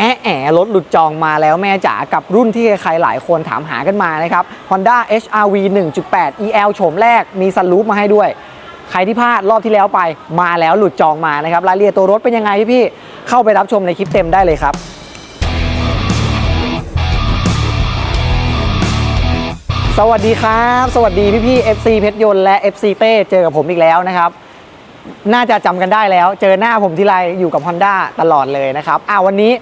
แอะแอะรถหลุดจองมาแล้วแม่จ๋ากับรุ่นที่ใครๆหลายคนถามหากันมานะครับ Honda HRV 1.8 EL โฉมแรกมีซันรูฟมาให้ด้วย ใครที่พลาดรอบที่แล้วไปมาแล้วหลุดจองมานะครับรายละเอียดตัวรถเป็นยังไงพี่เข้าไปรับชมในคลิปเต็มได้เลยครับสวัสดีครับ สวัสดีพี่ๆ FC เพชรยนต์และ FC เต้เจอกับผมอีกแล้วนะครับ น่าจะจำกันได้แล้ว เจอหน้าผมทีไรอยู่กับ Honda ตลอดเลยนะครับอ่าวันนี้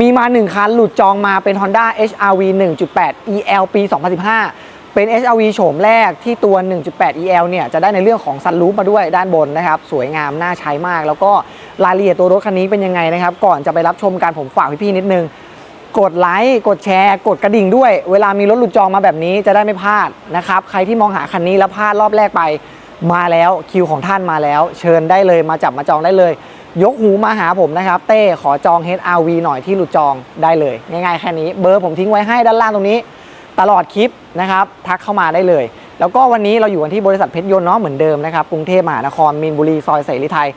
มีมา 1 คันหลุดจองมาเป็น Honda HRV 1.8 EL ปี 2015 เป็น HRV โฉมแรกที่ตัว 1.8 EL เนี่ยจะได้ในเรื่องของซันรูฟมาด้วยด้านบนนะครับ สวยงามน่าใช้มาก แล้วก็รายละเอียดตัวรถคันนี้เป็นยังไงนะครับ ก่อนจะไปรับชมการผมฝากพี่ๆนิดนึง กดไลค์กดแชร์ กดกระดิ่งด้วย เวลามีรถหลุดจองมาแบบนี้จะได้ไม่พลาดนะครับใครที่มองหาคันนี้แล้วพลาดรอบแรกไปมาแล้วคิวของท่านมาแล้ว เชิญได้เลยมาจับมาจองได้เลย ยกหูมาหาผมนะครับ เต้ขอจอง HRV หน่อยที่หลุดจองได้เลย ง่ายๆแค่นี้เบอร์ผมทิ้งไว้ให้ด้านล่างตรงนี้ ตลอดคลิปนะครับทักเข้ามาได้เลย แล้วก็วันนี้เราอยู่กันที่บริษัทเพชรยนต์เนาะเหมือนเดิมนะครับกรุงเทพมหานครมีนบุรีซอยเสรีไทย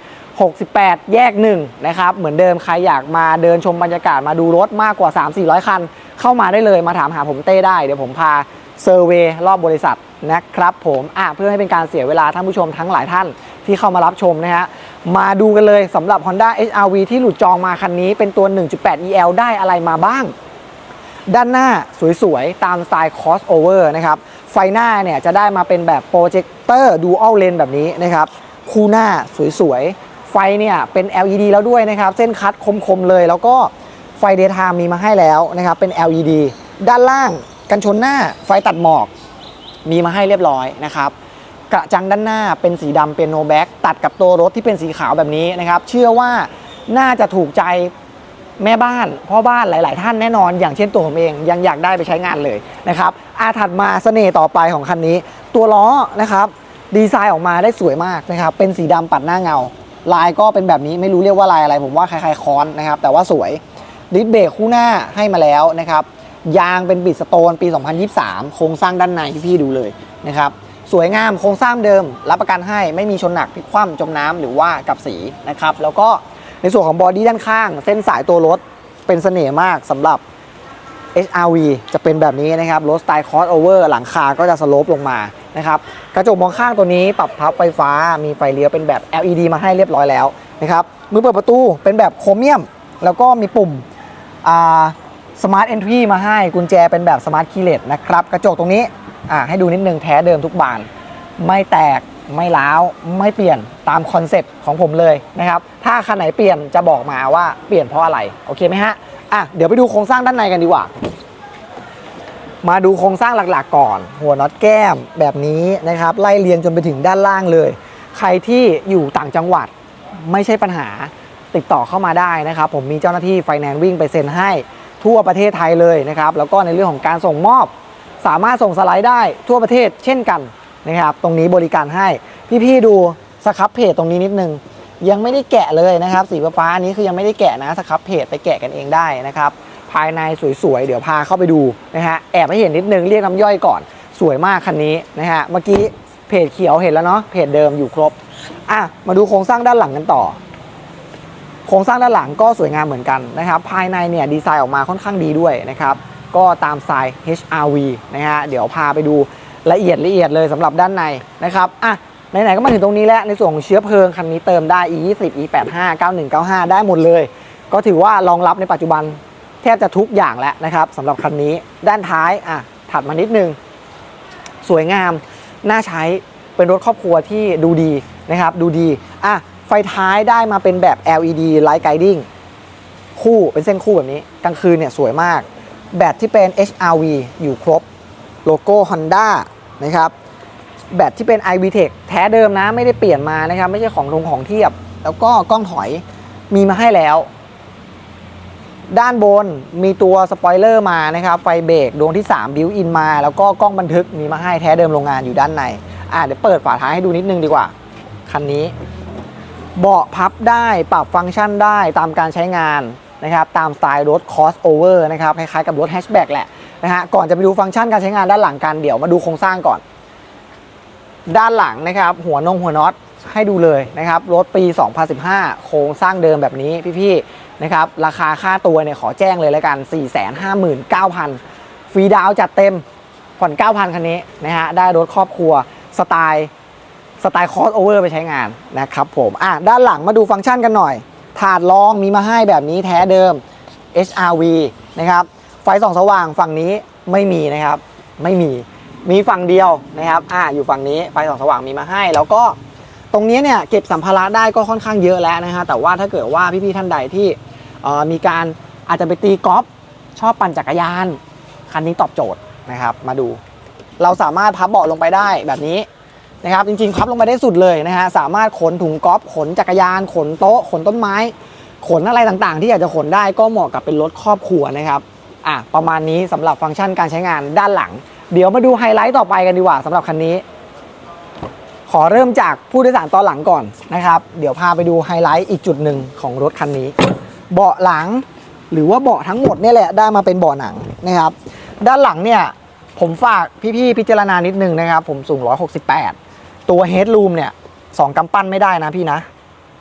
68 แยก1นะครับเหมือนเดิมใครอยากมาเดินชมบรรยากาศมาดูรถมากกว่า 3-400 คัน เข้ามาได้เลยมาถามหาผมเต้ได้เดี๋ยวผมพาเซอร์เวย์รอบบริษัทนะครับผมอะเพื่อให้เป็นการเสียเวลาท่านผู้ชมทั้งหลายท่านที่เข้ามารับชมนะฮะ มาดูกันเลยสำหรับ Honda HRV ที่หลุดจองมาคันนี้เป็นตัว 1.8 EL ได้อะไรมาบ้าง ด้านหน้าสวย ๆ ตามสไตล์ crossover นะครับ ไฟหน้าเนี่ยจะได้มาเป็นแบบโปรเจคเตอร์ dual lens แบบนี้นะครับ คู่หน้าสวย ๆ ไฟเนี่ยเป็น LED แล้วด้วยนะครับ เส้นคัดคม ๆ เลย แล้วก็ไฟ daytime มีมาให้แล้วนะครับเป็น LED ด้านล่างกันชนหน้าไฟตัดหมอกมีมาให้เรียบร้อยนะครับ กระจังด้านหน้าเป็นสีดำเป็นโนแบ็กตัดกับตัวรถที่เป็นสีขาวแบบนี้นะครับ เชื่อว่าน่าจะถูกใจแม่บ้านพ่อบ้านหลาย ๆ ท่านแน่นอน อย่างเช่นตัวผมเองยังอยากได้ไปใช้งานเลยนะครับอาถัดมาเสน่ห์ต่อไปของคันนี้ ตัวล้อนะครับดีไซน์ออกมาได้สวยมากนะครับเป็นสีดำปัดหน้าเงา ลายก็เป็นแบบนี้ไม่รู้เรียกว่าลายอะไร ผมว่าคล้ายๆค้อนนะครับแต่ว่าสวยดิสเบรกคู่หน้าให้มาแล้วนะครับยางเป็นบิดสโตนปี 2023 โครงสร้างด้านในที่พี่ดูเลยนะครับ สวยงามโครงสร้างเดิม รับประกันให้ไม่มีชนหนักพลิกคว่ำจมน้ำหรือว่ากับสีนะครับ แล้วก็ในส่วนของบอดี้ด้านข้าง เส้นสายตัวรถเป็นเสน่ห์มากสำหรับ HRV จะเป็นแบบนี้นะครับ รถสไตล์ crossover หลังคาก็จะสโลปลงมานะครับ กระจกมองข้างตัวนี้ปรับพับไฟฟ้า มีไฟเลี้ยวเป็นแบบ LED มาให้เรียบร้อยแล้วนะครับ มือเปิดประตูเป็นแบบโครเมียม แล้วก็มีปุ่มสมาร์ทเอนทรีมาให้กุญแจเป็นแบบสมาร์ทคีย์เลสนะครับ กระจกตรงนี้ อ่าให้ดูนิดนึงแท้เดิมทุกบาน ไม่แตกไม่ล้าวไม่เปลี่ยนตามคอนเซ็ปต์ของผมเลยนะครับ ถ้าคันไหนเปลี่ยนจะบอกมาว่าเปลี่ยนเพราะอะไร โอเคไหมฮะอะเดี๋ยวไปดูโครงสร้างด้านในกันดีกว่า มาดูโครงสร้างหลักๆก่อน หัวน็อตแก้มแบบนี้นะครับ ไล่เรียงจนไปถึงด้านล่างเลย ใครที่อยู่ต่างจังหวัดไม่ใช่ปัญหาติดต่อเข้ามาได้นะครับ ผมมีเจ้าหน้าที่ไฟแนนซ์วิ่งไปเซ็นให้ทั่วประเทศไทยเลยนะครับ แล้วก็ในเรื่องของการส่งมอบ สามารถส่งสไลด์ได้ทั่วประเทศเช่นกันนะครับ ตรงนี้บริการให้ พี่ๆดูสครับเพจตรงนี้นิดนึง ยังไม่ได้แกะเลยนะครับ สีฟ้าๆอันนี้คือยังไม่ได้แกะนะสครับเพจไปแกะกันเองได้นะครับ ภายในสวยๆ เดี๋ยวพาเข้าไปดูนะฮะแอบให้เห็นนิดนึงเรียกน้ำย่อยก่อน สวยมากคันนี้นะฮะเมื่อกี้เพจเขียวเห็นแล้วเนาะเพจเดิมอยู่ครบอะมาดูโครงสร้างด้านหลังกันต่อโครงสร้างด้านหลังก็สวยงามเหมือนกันนะครับ ภายในเนี่ยดีไซน์ออกมาค่อนข้างดีด้วยนะครับ ก็ตามสไตล์ HRV นะฮะเดี๋ยวพาไปดูละเอียดละเอียดเลยสำหรับด้านในนะครับอะไหนๆก็มาถึงตรงนี้แล้วในส่วนของเชื้อเพลิงคันนี้เติมได้ E20 E85 9195 ได้หมดเลย ก็ถือว่ารองรับในปัจจุบันแทบจะทุกอย่างแล้วนะครับสำหรับคันนี้ด้านท้ายอะถัดมานิดนึง สวยงาม น่าใช้เป็นรถครอบครัวที่ดูดีนะครับ ดูดีอะไฟท้ายได้มาเป็นแบบ LED Light Guiding คู่เป็นเส้นคู่แบบนี้ กลางคืนเนี่ยสวยมาก แบตที่เป็น HRV อยู่ครบโลโก้ Honda นะครับแบตที่เป็น iVTEC แท้เดิมนะไม่ได้เปลี่ยนมานะครับ ไม่ใช่ของทงของเทียบ แล้วก็กล้องถอยมีมาให้แล้ว ด้านบนมีตัวสปอยเลอร์มานะครับ ไฟเบรกดวงที่ 3 บิวอินมา แล้วก็กล้องบันทึกมีมาให้แท้เดิมโรงงานอยู่ด้านใน อะเดี๋ยวเปิดฝาท้ายให้ดูนิดนึงดีกว่า คันนี้ เบาะพับได้ปรับฟังก์ชันได้ตามการใช้งาน นะครับตามสไตล์รถ crossover นะครับคล้ายๆกับรถแฮชแบ็กแหละนะฮะก่อนจะไปดูฟังก์ชันการใช้งานด้านหลังกันเดี๋ยวมาดูโครงสร้างก่อน ด้านหลังนะครับหัวนงหัวน็อตให้ดูเลยนะครับรถปี 2015 โครงสร้างเดิมแบบนี้พี่ๆนะครับราคาค่าตัวเนี่ยขอแจ้งเลยแล้วกัน 459,000 ฟรีดาวน์จัดเต็มผ่อน 9,000 คันนี้นะฮะได้รถครอบครัวสไตล์สไตล์คอสโอเวอร์ไปใช้งานนะครับผมอะด้านหลังมาดูฟังก์ชันกันหน่อย ถาดรองมีมาให้แบบนี้แท้เดิม HRV นะครับ ไฟส่องสว่างฝั่งนี้ไม่มีนะครับ ไม่มี มีฝั่งเดียวนะครับ อ่า อยู่ฝั่งนี้ ไฟส่องสว่างมีมาให้ แล้วก็ตรงนี้เนี่ยเก็บสัมภาระได้ก็ค่อนข้างเยอะแล้วนะฮะ แต่ว่าถ้าเกิดว่าพี่ๆท่านใดที่มีการอาจจะไปตีกอล์ฟชอบปั่นจักรยาน คันนี้ตอบโจทย์นะครับ มาดู เราสามารถพับเบาะลงไปได้แบบนี้ นะครับจริงๆพับลงไปได้สุดเลยนะฮะสามารถขนถุงกอล์ฟขนจักรยาน ขนโต๊ะ ขนต้นไม้ ขนอะไรต่างๆ ที่อยากจะขนได้ก็เหมาะกับเป็นรถครอบครัวนะครับอะประมาณนี้สำหรับฟังก์ชันการใช้งานด้านหลัง เดี๋ยวมาดูไฮไลท์ต่อไปกันดีกว่าสำหรับคันนี้ ขอเริ่มจากผู้โดยสารตอนหลังก่อนนะครับ เดี๋ยวพาไปดูไฮไลท์อีกจุดหนึ่งของรถคันนี้ เบาะหลังหรือว่าเบาะทั้งหมดนี่แหละได้มาเป็นเบาะหนังนะครับ ด้านหลังเนี่ยผมฝากพี่ๆพิจารณานิดนึงนะครับ ผมสูง 168 ตัวเฮดรูมเนี่ยสองกำปั้นไม่ได้นะพี่นะ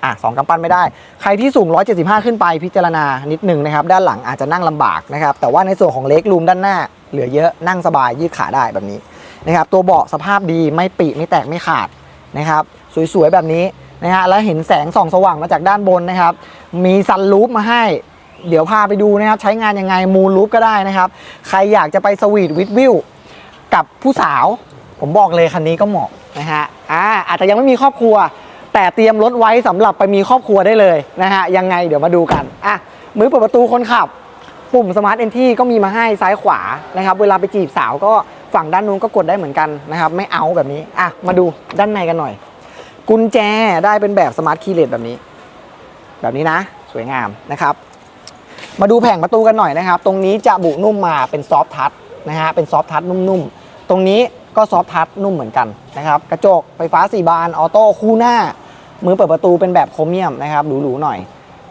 อะสองกำปั้นไม่ได้ ใครที่สูง 175 ขึ้นไปพิจารณานิดหนึ่งนะครับ ด้านหลังอาจจะนั่งลำบากนะครับ แต่ว่าในส่วนของเล็กรูมด้านหน้า เหลือเยอะนั่งสบายยืดขาได้แบบนี้นะครับ ตัวเบาะสภาพดีไม่ปีไม่แตกไม่ขาดนะครับ สวยๆ แบบนี้นะฮะแล้วเห็นแสงส่องสว่างมาจากด้านบนนะครับ มีซันรูฟมาให้ เดี๋ยวพาไปดูนะครับ ใช้งานยังไงมูลรูฟก็ได้นะครับ ใครอยากจะไปสวีทวิดวิวกับผู้สาว ผมบอกเลยคันนี้ก็เหมาะ นะฮะอ่าอาจจะยังไม่มีครอบครัว แต่เตรียมรถไว้สำหรับไปมีครอบครัวได้เลยนะฮะยังไงเดี๋ยวมาดูกันอะมือเปิดประตูคนขับ ปุ่มสมาร์ทเอนที่ก็มีมาให้ซ้ายขวานะครับเวลาไปจีบสาวก็ฝั่งด้านนู้นก็กดได้เหมือนกันนะครับไม่เอาแบบนี้อะมาดูด้านในกันหน่อย กุญแจได้เป็นแบบสมาร์ทคีย์เลสแบบนี้ แบบนี้นะ สวยงามนะครับมาดูแผงประตูกันหน่อยนะครับ ตรงนี้จะบุนุ่มมาเป็นซอฟทัชนะฮะ เป็นซอฟทัชนุ่มๆ ตรงนี้ ก็ซอฟทัชนุ่มเหมือนกันนะครับกระจกไฟฟ้า 4 บานออโต้คู่หน้า มือเปิดประตูเป็นแบบโครเมียมนะครับหรูๆหน่อย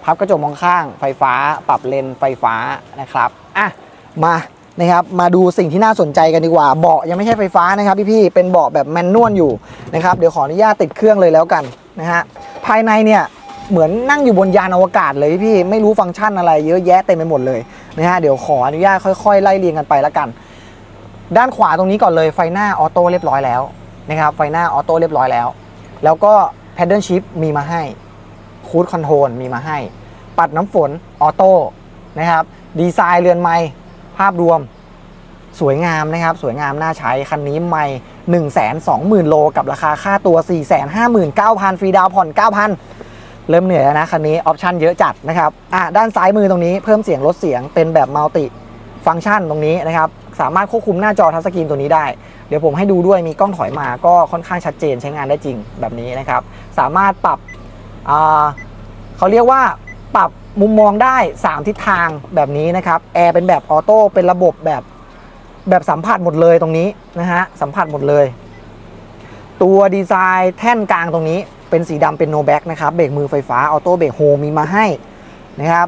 พับกระจกมองข้าง ไฟฟ้าปรับเลนไฟฟ้านะครับอะมานะครับมาดูสิ่งที่น่าสนใจกันดีกว่า เบาะยังไม่ใช่ไฟฟ้านะครับพี่ๆเป็นเบาะแบบแมนนวลอยู่นะครับเดี๋ยวขออนุญาตติดเครื่องเลยแล้วกันนะฮะภายในเนี่ยเหมือนนั่งอยู่บนยานอวกาศเลยพี่ไม่รู้ฟังก์ชันอะไรเยอะแยะเต็มไปหมดเลยนะฮะเดี๋ยวขออนุญาตค่อยๆ ไล่เรียงกันไปแล้วกัน ด้านขวาตรงนี้ก่อนเลยไฟหน้าออโต้เรียบร้อยแล้วนะครับไฟหน้าออโต้เรียบร้อยแล้ว แล้วก็ Paddle Shift มีมาให้คูดคอนโทรลมีมาให้ ปัดน้ำฝนออโต้นะครับดีไซน์เรือนไม้ภาพรวมสวยงามนะครับ สวยงามน่าใช้ คันนี้ไม่1 2 0 0 0 0 โล กับราคาค่าตัว 459,000 ฟรีดาวผ่อน 9,000 เริ่มเหนื่อยแล้วนะ คันนี้ ออปชันเยอะจัดนะครับอะด้านซ้ายมือตรงนี้เพิ่มเสียงลดเสียงเป็นแบบมัลติฟังก์ชันตรงนี้นะครับ สามารถควบคุมหน้าจอทัชสกรีนตัวนี้ได้ เดี๋ยวผมให้ดูด้วยมีกล้องถอยมาก็ค่อนข้างชัดเจนใช้งานได้จริงแบบนี้นะครับ สามารถปรับเขาเรียกว่าปรับมุมมองได้ 3 ทิศทางแบบนี้นะครับแอร์เป็นแบบออโต้เป็นระบบแบบแบบสัมผัสหมดเลยตรงนี้นะฮะสัมผัสหมดเลย ตัวดีไซน์แท่นกลางตรงนี้เป็นสีดำเป็นโนแบ็กนะครับเบรกมือไฟฟ้าออโต้เบรกโฮมีมาให้นะครับ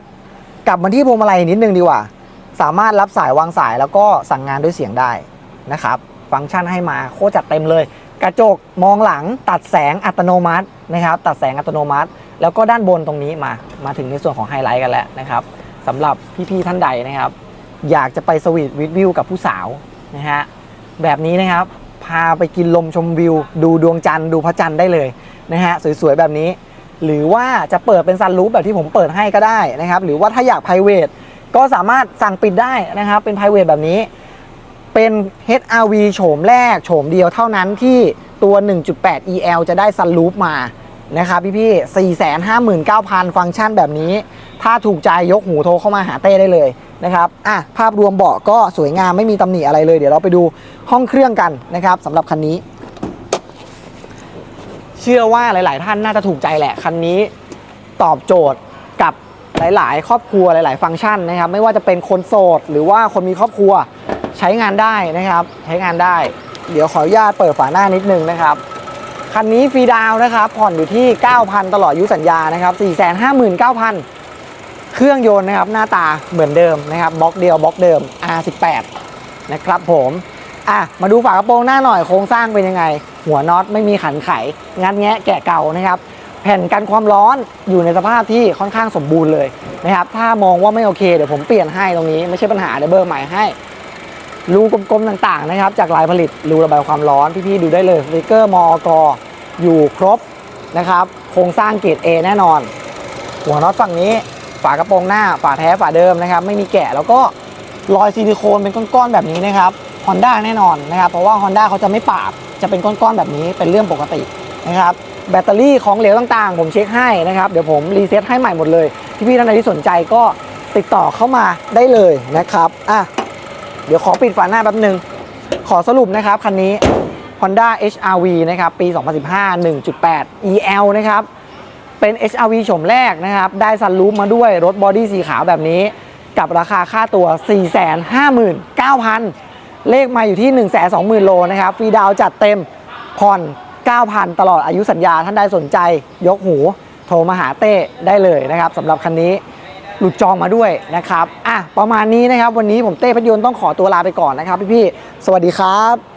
กลับมาที่พวงมาลัยนิดนึงดีกว่า สามารถรับสายวางสายแล้วก็สั่งงานด้วยเสียงได้นะครับ ฟังก์ชันให้มาโคตรจัดเต็มเลย กระจกมองหลังตัดแสงอัตโนมัตินะครับ ตัดแสงอัตโนมัติ แล้วก็ด้านบนตรงนี้มา มาถึงในส่วนของไฮไลท์กันแล้วนะครับสำหรับพี่ๆท่านใดนะครับ อยากจะไปสวีทวิดวิวกับผู้สาวนะฮะแบบนี้นะครับ พาไปกินลมชมวิว ดูดวงจันทร์ดูพระจันทร์ได้เลยนะฮะสวยๆแบบนี้ หรือว่าจะเปิดเป็นซันรูฟแบบที่ผมเปิดให้ก็ได้นะครับ หรือว่าถ้าอยาก p r i v a t ก็สามารถสั่งปิดได้นะครับ เป็น p r i v a t แบบนี้ เป็น HRV โฉมแรกโฉมเดียวเท่านั้นที่ตัว 1.8 EL จะได้ซันรูฟมานะครับพี่ๆ459,000 ฟังก์ชันแบบนี้ ถ้าถูกใจยกหูโทรเข้ามาหาเต้ได้เลยนะครับ อะ ภาพรวมเบาะก็สวยงามไม่มีตำหนิอะไรเลย เดี๋ยวเราไปดูห้องเครื่องกันนะครับสำหรับคันนี้ เชื่อว่าหลาย ๆ ท่านน่าจะถูกใจแหละ คันนี้ตอบโจทย์กับ หลาย ๆ ครอบครัวหลาย ๆ ฟังก์ชันนะครับ ไม่ว่าจะเป็นคนโสด หรือว่าคนมีครอบครัวใช้งานได้นะครับ ใช้งานได้ เดี๋ยวขออนุญาตเปิดฝาหน้านิดนึงนะครับคันนี้ฟรีดาวนะครับ ผ่อนอยู่ที่ 9,000 ตลอดอายุสัญญานะครับ 459,000 เครื่องยนต์นะครับ หน้าตาเหมือนเดิมนะครับบล็อกเดียวบล็อกเดิม R18 นะครับผมอะมาดูฝากระโปรงหน้าหน่อยโครงสร้างเป็นยังไง หัวน็อตไม่มีขันไข งัดแงะแกะเก่านะครับ แผ่นกันความร้อนอยู่ในสภาพที่ค่อนข้างสมบูรณ์เลยนะครับถ้ามองว่าไม่โอเคเดี๋ยวผมเปลี่ยนให้ตรงนี้ไม่ใช่ปัญหาเดี๋ยวเบอร์ใหม่ให้รูกลมๆต่างๆนะครับ จากลายผลิตรูระบายความร้อนพี่ๆดูได้เลยสติกเกอร์มอกอยู่ครบนะครับโครงสร้างเกรด A แน่นอน หัวน็อตฝั่งนี้ฝากระโปรงหน้าฝาแท้ฝาเดิมนะครับ ไม่มีแกะแล้วก็รอยซิลิโคนเป็นก้อนๆแบบนี้นะครับ Honda แน่นอนนะครับ เพราะว่า Honda เขาจะไม่ปาดจะเป็นก้อนๆแบบนี้เป็นเรื่องปกตินะครับ แบตเตอรี่ของเหลวต่างๆ ผมเช็คให้นะครับ เดี๋ยวผมรีเซ็ตให้ใหม่หมดเลยพี่ๆท่านใดที่สนใจก็ติดต่อเข้ามาได้เลยนะครับอะเดี๋ยวขอปิดฝาหน้าแป๊บหนึ่งขอสรุปนะครับคันนี้ Honda HRV นะครับปี 2015 1.8 EL นะครับเป็น HRV โฉมแรกนะครับ ได้ซันรูฟมาด้วยรถบอดี้สีขาวแบบนี้ กับราคาค่าตัว 459,000 เลขมาอยู่ที่ 120,000 โลนะครับ ฟรีดาวน์จัดเต็มผ่อน 9,000 ตลอดอายุสัญญาท่านใดสนใจ ยกหูโทรมาหาเต้ได้เลยนะครับสำหรับคันนี้หลุดจองมาด้วยนะครับอะประมาณนี้นะครับ วันนี้ผมเต้พยนต์ต้องขอตัวลาไปก่อนนะครับพี่ๆสวัสดีครับ